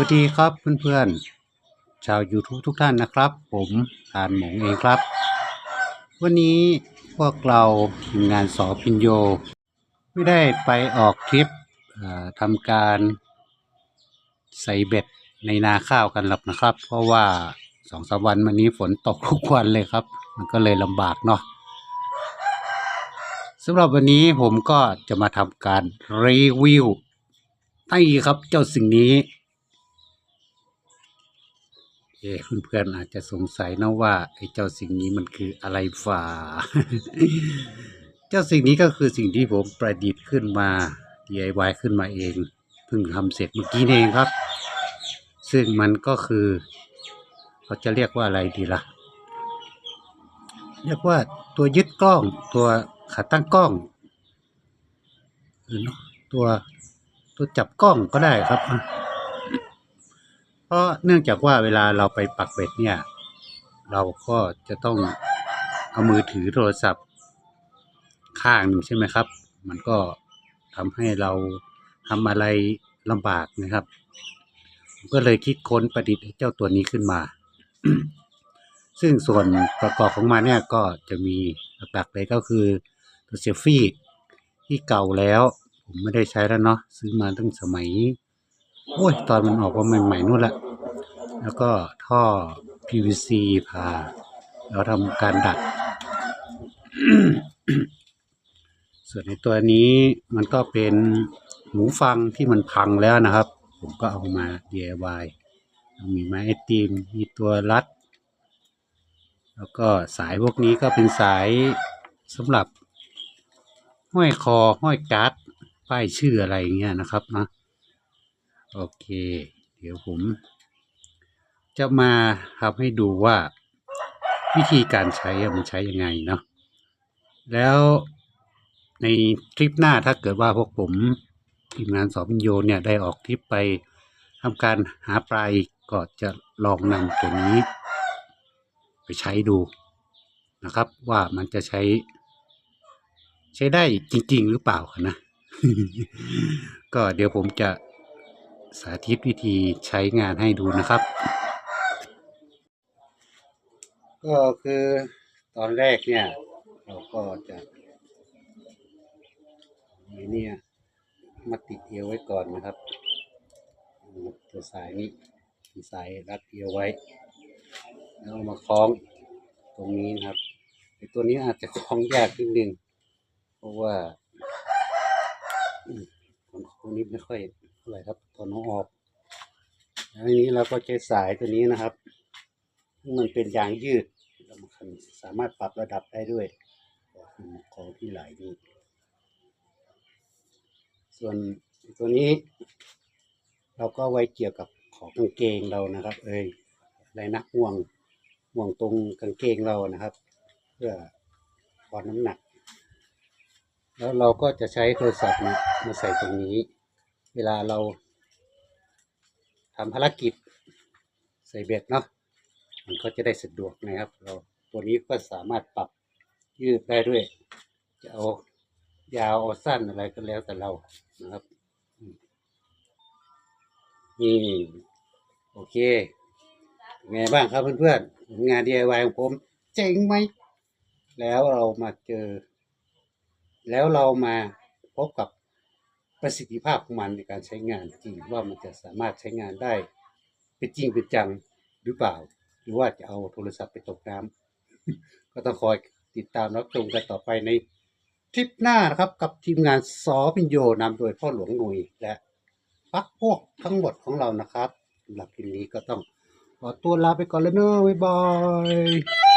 วัสดีครับเพื่อนๆ ชาว YouTube ทุกท่านนะครับ ผมอานหมงเองครับ วันนี้พวกเราทีมงานสอพินโย ไม่ได้ไปออกทริปทำการใส่เบ็ดในนาข้าวกันหรอกนะครับ เพราะว่าสองสามวันมานี้ฝนตกทุกวันเลยครับ มันก็เลยลำบากเนาะสำหรับวันนี้ผมก็จะมาทำการรีวิวนี่ครับเจ้าสิ่งนี้ เอ๊เพื่อนๆอาจจะสงสัยนะว่าไอ้เจ้าสิ่งนี้มันคืออะไรฝ่า เจ้าสิ่งนี้ก็คือสิ่งที่ผมประดิษฐ์ขึ้นมา DIY ขึ้นมาเองเพิ่งทำเสร็จเมื่อกี้เองครับ ซึ่งมันก็คือเขาจะเรียกว่าอะไรดีล่ะ เรียกว่าตัวยึดกล้องตัวขาตั้งกล้องหรือตัวตัวจับกล้องก็ได้ครับ ราะเนื่องจากว่าเวลาเราไปปักเบ็ดเนี่ย เราก็จะต้องเอามือถือโทรศัพท์ข้างหนึ่งใช่ไหมครับ มันก็ทำให้เราทำอะไรลำบากนะครับผมก็เลยคิดค้นประดิษฐ์เจ้าตัวนี้ขึ้นมา ซึ่งส่วนประกอบของมันเนี่ยก็จะมีหลักๆเลยก็คือตัวเซลฟี่ที่เก่าแล้ว ผมไม่ได้ใช้แล้วเนาะซื้อมาตั้งสมัยโอ้ยตอนมันออกมาใหม่ๆนู่นละ แล้วก็ท่อ PVC ผ่าเราทำการดัด ส่วนในตัวนี้มันก็เป็นหูฟังที่มันพังแล้วนะครับ ผมก็เอามา DIY มีไม้ไอติมมีตัวรัด แล้วก็สายพวกนี้ก็เป็นสายสำหรับห้อยคอห้อยการ์ดป้ายชื่ออะไรเงี้ยนะครับนะโอเค เดี๋ยวผม จะมาทำให้ดูว่าวิธีการใช้มันใช้ยังไงเนาะแล้วในทริปหน้าถ้าเกิดว่าพวกผมทีมงานสอพิญโยเนี่ยได้ออกทริปไปทำการหาปลาอีกก็จะลองนำตัวนี้ไปใช้ดูนะครับ ว่ามันจะใช้ ใช้ได้จริง ๆ หรือเปล่านะ ก็เดี๋ยวผมจะสาธิตวิธีใช้งานให้ดูนะครับ ก็คือตอนแรกเนี่ย เราก็จะมีเนี่ย มาติดเอวไว้ก่อนนะครับ ตัวสายนี้มีสายรัดเอวไว้ แล้วมาคล้องตรงนี้นะครับไอตัวนี้อาจจะคล้องยากนิดนึงเพราะว่าอืมผมคล้องนี้ไม่ค่อยเท่าไหร่ครับตอนน้องออกแล้วนี้เราก็ใช้สายตัวนี้นะครับ มันเป็นยางยืด แล้วมันสามารถปรับระดับได้ด้วยของที่ไหลนี่ส่วนตัวนี้ เราก็ไว้เกี่ยวกับของกางเกงเรานะครับ เอ้ยอะไรนะห่วงห่วงตรงกางเกงเรานะครับ เพื่อพอน้ำหนัก แล้วเราก็จะใช้โทรศัพท์นี่ยมาใส่ตรงนี้ เวลาเราทำภารกิจใส่เบ็ดเนาะ มันก็จะได้สะดวกนะครับ เราตัวนี้ก็สามารถปรับยืดได้ด้วย จะเอายาวเอาสั้นอะไรก็แล้วแต่เรานะครับอืมนี่โอเค ไงบ้างครับเพื่อนๆผลงาน DIY ของผมเจ๋งไหม แล้วเรามาเจอ แล้วเรามาพบกับประสิทธิภาพของมันในการใช้งานจริงว่ามันจะสามารถใช้งานได้ เป็นจริงเป็นจังหรือเปล่า หรือว่าจะเอาโทรศัพท์ไปตกน้ำก็ต้องคอยติดตามรับชมกันต่อไปในทริปหน้านะครับกับทีมงานสอพิญโยนำโดยพ่อหลวงหนุยและพักพวกทั้งหมดของเรานะครับสำหรับคลิปนี้ก็ต้องขอตัวลาไปก่อนแล้วเนอะบ๊ายบาย